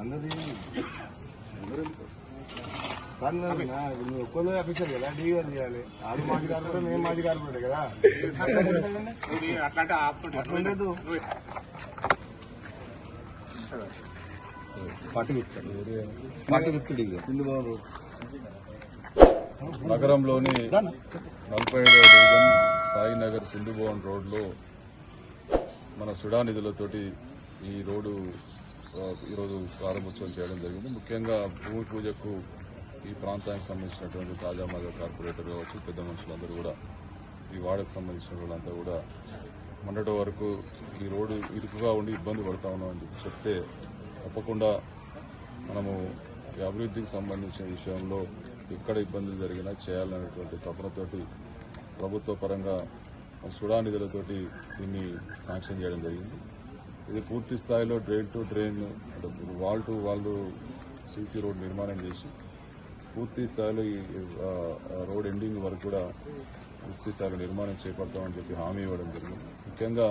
అన్నది అందరు దిగాలి నువ్వు కదా డీగా చేయాలి ఆడు మాజీ కార్పొరేట్ మేము మాజీ కార్పొరేట్ కదా అట్లాంటి విత్తాడు విత్తుడు నగరంలోని నలభై ఐదవ డివిజన్ సాయినగర్ సింధుభవన్ రోడ్లో మన సుడా నిధులతోటి ఈ రోడ్డు ఈరోజు ప్రారంభోత్సవం చేయడం జరిగింది. ముఖ్యంగా భూమి పూజకు ఈ ప్రాంతానికి సంబంధించినటువంటి తాజా మాజా కార్పొరేటర్ కావచ్చు పెద్ద మనుషులందరూ కూడా ఈ వార్డుకు సంబంధించిన వాళ్ళంతా కూడా మొన్నటి వరకు ఈ రోడ్డు ఇరుకుగా ఉండి ఇబ్బంది పడతా ఉన్నాం అని చెప్పి చెప్తే తప్పకుండా మనము అభివృద్ధికి సంబంధించిన విషయంలో ఎక్కడ ఇబ్బందులు జరిగినా చేయాలనేటువంటి తపనతోటి ప్రభుత్వ పరంగా సుడా నిధులతోటి దీన్ని శాంక్షన్ చేయడం జరిగింది. ఇది పూర్తి స్థాయిలో డ్రైన్ టు డ్రైన్ అంటే wall to wall CC road నిర్మాణం చేసి పూర్తి స్థాయిలో ఈ రోడ్ ఎండింగ్ వరకు కూడా పూర్తి స్థాయిలో నిర్మాణం చేపడతామని చెప్పి హామీ ఇవ్వడం జరిగింది. ముఖ్యంగా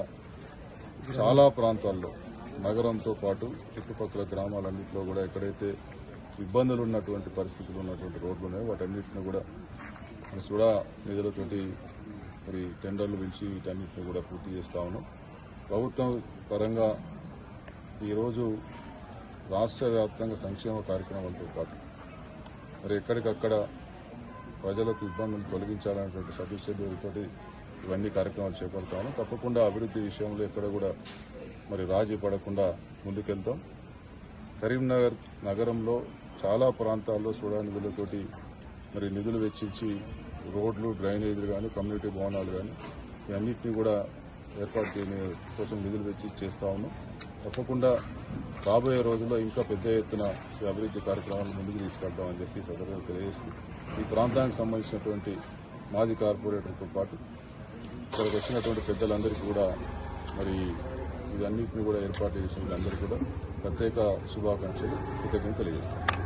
చాలా ప్రాంతాల్లో నగరంతో పాటు చుట్టుపక్కల గ్రామాలన్నింటిలో కూడా ఎక్కడైతే ఇబ్బందులు ఉన్నటువంటి పరిస్థితులు ఉన్నటువంటి రోడ్లు ఉన్నాయో వాటన్నిటిని కూడా మన సుడా నిధులతోటి మరి టెండర్లు పిలిచి వీటన్నిటిని కూడా పూర్తి చేస్తా ఉన్నాం. ప్రభుత్వం పరంగా ఈరోజు రాష్ట్ర వ్యాప్తంగా సంక్షేమ కార్యక్రమాలతో పాటు మరి ఎక్కడికక్కడ ప్రజలకు ఇబ్బందులు తొలగించాలనేటువంటి సదుద్దేశంతో ఇవన్నీ కార్యక్రమాలు చేపడతాను తప్పకుండా అభివృద్ధి విషయంలో ఎక్కడ కూడా మరి రాజీ పడకుండా ముందుకెళ్తాం. కరీంనగర్ నగరంలో చాలా ప్రాంతాల్లో సూడా నిధులతోటి మరి నిధులు వెచ్చించి రోడ్లు డ్రైనేజీలు కానీ కమ్యూనిటీ భవనాలు కానీ ఇవన్నిటిని కూడా ఏర్పాటు చేయని కోసం నిధులు వెచ్చి చేస్తా ఉన్నాం. తప్పకుండా రాబోయే రోజుల్లో ఇంకా పెద్ద ఎత్తున ఈ అభివృద్ధి కార్యక్రమాలను ముందుకు తీసుకెళ్తామని చెప్పి సదరుగా తెలియజేస్తుంది ఈ ప్రాంతానికి సంబంధించినటువంటి మాజీ కార్పొరేటర్తో పాటు ఇక్కడికి వచ్చినటువంటి పెద్దలందరికీ కూడా మరి ఇదన్నింటినీ కూడా ఏర్పాటు చేసిన అందరికీ కూడా ప్రత్యేక శుభాకాంక్షలు కృతజ్ఞతలు తెలియజేస్తాను